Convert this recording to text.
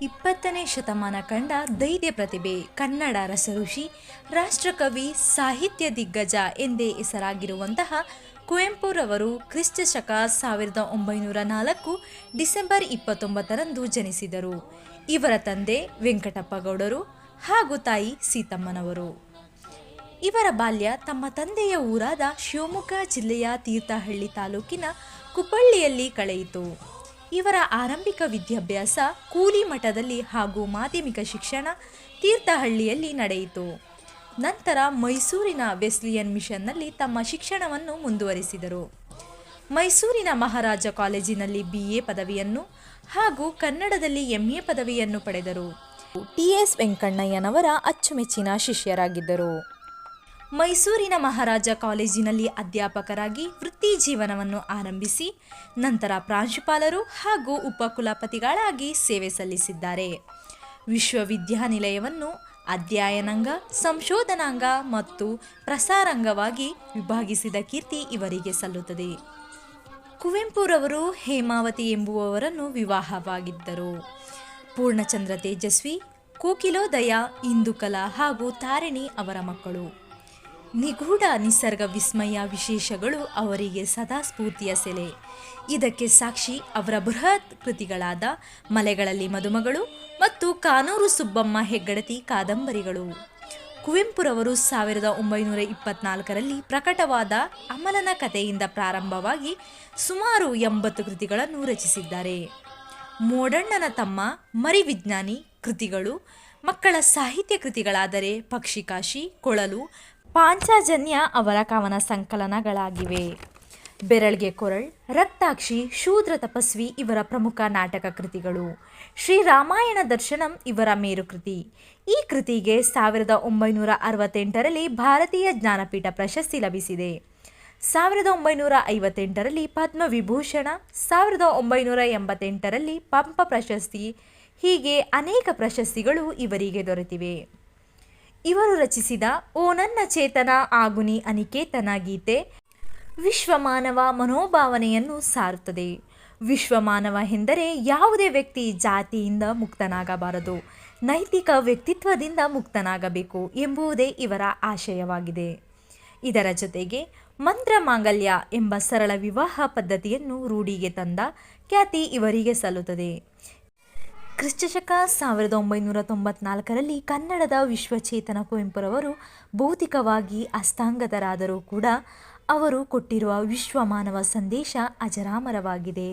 ಇಪ್ಪತ್ತನೇ ಶತಮಾನ ಕಂಡ ಧೈರ್ಯ ಪ್ರತಿಭೆ ಕನ್ನಡ ರಸಋಷಿ, ರಾಷ್ಟ್ರಕವಿ, ಸಾಹಿತ್ಯ ದಿಗ್ಗಜ ಎಂದೇ ಹೆಸರಾಗಿರುವಂತಹ ಕುವೆಂಪುರವರು ಕ್ರಿಸ್ತ ಶಕ ಸಾವಿರದ ಒಂಬೈನೂರ ನಾಲ್ಕು ಡಿಸೆಂಬರ್ ಇಪ್ಪತ್ತೊಂಬತ್ತರಂದು ಜನಿಸಿದರು. ಇವರ ತಂದೆ ವೆಂಕಟಪ್ಪ ಗೌಡರು ಹಾಗೂ ತಾಯಿ ಸೀತಮ್ಮನವರು. ಇವರ ಬಾಲ್ಯ ತಮ್ಮ ತಂದೆಯ ಊರಾದ ಶಿವಮೊಗ್ಗ ಜಿಲ್ಲೆಯ ತೀರ್ಥಹಳ್ಳಿ ತಾಲೂಕಿನ ಕುಪ್ಪಳ್ಳಿಯಲ್ಲಿ ಕಳೆಯಿತು. ಇವರ ಆರಂಭಿಕ ವಿದ್ಯಾಭ್ಯಾಸ ಕೂಲಿ ಮಠದಲ್ಲಿ ಹಾಗೂ ಮಾಧ್ಯಮಿಕ ಶಿಕ್ಷಣ ತೀರ್ಥಹಳ್ಳಿಯಲ್ಲಿ ನಡೆಯಿತು. ನಂತರ ಮೈಸೂರಿನ ವೆಸ್ಲಿಯನ್ ಮಿಷನ್ನಲ್ಲಿ ತಮ್ಮ ಶಿಕ್ಷಣವನ್ನು ಮುಂದುವರಿಸಿದರು. ಮೈಸೂರಿನ ಮಹಾರಾಜ ಕಾಲೇಜಿನಲ್ಲಿ ಬಿ ಎ ಪದವಿಯನ್ನು ಹಾಗೂ ಕನ್ನಡದಲ್ಲಿ ಎಂ ಎ ಪದವಿಯನ್ನು ಪಡೆದರು. ಟಿ ಎಸ್ ವೆಂಕಣ್ಣಯ್ಯನವರ ಅಚ್ಚುಮೆಚ್ಚಿನ ಶಿಷ್ಯರಾಗಿದ್ದರು. ಮೈಸೂರಿನ ಮಹಾರಾಜ ಕಾಲೇಜಿನಲ್ಲಿ ಅಧ್ಯಾಪಕರಾಗಿ ವೃತ್ತಿ ಜೀವನವನ್ನು ಆರಂಭಿಸಿ, ನಂತರ ಪ್ರಾಂಶುಪಾಲರು ಹಾಗೂ ಉಪಕುಲಪತಿಗಳಾಗಿ ಸೇವೆ ಸಲ್ಲಿಸಿದ್ದಾರೆ. ವಿಶ್ವವಿದ್ಯಾನಿಲಯವನ್ನು ಅಧ್ಯಯನಾಂಗ, ಸಂಶೋಧನಾಂಗ ಮತ್ತು ಪ್ರಸಾರಾಂಗವಾಗಿ ವಿಭಾಗಿಸಿದ ಕೀರ್ತಿ ಇವರಿಗೆ ಸಲ್ಲುತ್ತದೆ. ಕುವೆಂಪುರವರು ಹೇಮಾವತಿ ಎಂಬುವವರನ್ನು ವಿವಾಹವಾಗಿದ್ದರು. ಪೂರ್ಣಚಂದ್ರ ತೇಜಸ್ವಿ, ಕೋಕಿಲೋದಯ, ಇಂದುಕಲಾ ಹಾಗೂ ತಾರಿಣಿ ಅವರ ಮಕ್ಕಳು. ನಿಗೂಢ ನಿಸರ್ಗ ವಿಸ್ಮಯ ವಿಶೇಷಗಳು ಅವರಿಗೆ ಸದಾ ಸ್ಫೂರ್ತಿಯ ಸೆಲೆ. ಇದಕ್ಕೆ ಸಾಕ್ಷಿ ಅವರ ಬೃಹತ್ ಕೃತಿಗಳಾದ ಮಲೆಗಳಲ್ಲಿ ಮದುಮಗಳು ಮತ್ತು ಕಾನೂರು ಸುಬ್ಬಮ್ಮ ಹೆಗ್ಗಡತಿ ಕಾದಂಬರಿಗಳು. ಕುವೆಂಪುರವರು ಸಾವಿರದ ಒಂಬೈನೂರ ಇಪ್ಪತ್ನಾಲ್ಕರಲ್ಲಿ ಪ್ರಕಟವಾದ ಅಮಲನ ಕಥೆಯಿಂದ ಪ್ರಾರಂಭವಾಗಿ ಸುಮಾರು ಎಂಬತ್ತು ಕೃತಿಗಳನ್ನು ರಚಿಸಿದ್ದಾರೆ. ಮೋಡಣ್ಣನ ತಮ್ಮ ಮರಿವಿಜ್ಞಾನಿ ಕೃತಿಗಳು ಮಕ್ಕಳ ಸಾಹಿತ್ಯ ಕೃತಿಗಳಾದರೆ ಪಕ್ಷಿಕಾಶಿ, ಕೊಳಲು ಪಾಂಚಜನ್ಯ ಅವರ ಕವನ ಸಂಕಲನಗಳಾಗಿವೆ. ಬೆರಳ್ಗೆ ಕೊರಳ್, ರಕ್ತಾಕ್ಷಿ, ಶೂದ್ರ ತಪಸ್ವಿ ಇವರ ಪ್ರಮುಖ ನಾಟಕ ಕೃತಿಗಳು. ಶ್ರೀರಾಮಾಯಣ ದರ್ಶನಂ ಇವರ ಮೇರುಕೃತಿ ಈ ಕೃತಿಗೆ ಸಾವಿರದ ಒಂಬೈನೂರ ಅರವತ್ತೆಂಟರಲ್ಲಿ ಭಾರತೀಯ ಜ್ಞಾನಪೀಠ ಪ್ರಶಸ್ತಿ ಲಭಿಸಿದೆ. ಸಾವಿರದ ಒಂಬೈನೂರ ಐವತ್ತೆಂಟರಲ್ಲಿ ಪದ್ಮವಿಭೂಷಣ, ಸಾವಿರದ ಒಂಬೈನೂರ ಎಂಬತ್ತೆಂಟರಲ್ಲಿ ಪಂಪ ಪ್ರಶಸ್ತಿ, ಹೀಗೆ ಅನೇಕ ಪ್ರಶಸ್ತಿಗಳು ಇವರಿಗೆ ದೊರೆತಿವೆ. ಇವರು ರಚಿಸಿದ ಓ ನನ್ನ ಚೇತನ ಆಗುನಿ ಅನಿಕೇತನ ಗೀತೆ ವಿಶ್ವಮಾನವ ಮನೋಭಾವನೆಯನ್ನು ಸಾರುತ್ತದೆ. ವಿಶ್ವಮಾನವ ಎಂದರೆ ಯಾವುದೇ ವ್ಯಕ್ತಿ ಜಾತಿಯಿಂದ ಮುಕ್ತನಾಗಬಾರದು. ನೈತಿಕ ವ್ಯಕ್ತಿತ್ವದಿಂದ ಮುಕ್ತನಾಗಬೇಕು ಎಂಬುದೇ ಇವರ ಆಶಯವಾಗಿದೆ. ಇದರ ಜೊತೆಗೆ ಮಂತ್ರ ಮಾಂಗಲ್ಯ ಎಂಬ ಸರಳ ವಿವಾಹ ಪದ್ಧತಿಯನ್ನು ರೂಢಿಗೆ ತಂದ ಖ್ಯಾತಿ ಇವರಿಗೆ ಸಲ್ಲುತ್ತದೆ. ಕ್ರಿಸ್ತಶಕ ಸಾವಿರದ ಒಂಬೈನೂರ ತೊಂಬತ್ನಾಲ್ಕರಲ್ಲಿ ಕನ್ನಡದ ವಿಶ್ವಚೇತನ ಕುವೆಂಪುರವರು ಭೌತಿಕವಾಗಿ ಅಸ್ತಾಂಗತರಾದರೂ ಕೂಡ ಅವರು ಕೊಟ್ಟಿರುವ ವಿಶ್ವಮಾನವ ಸಂದೇಶ ಅಜರಾಮರವಾಗಿದೆ.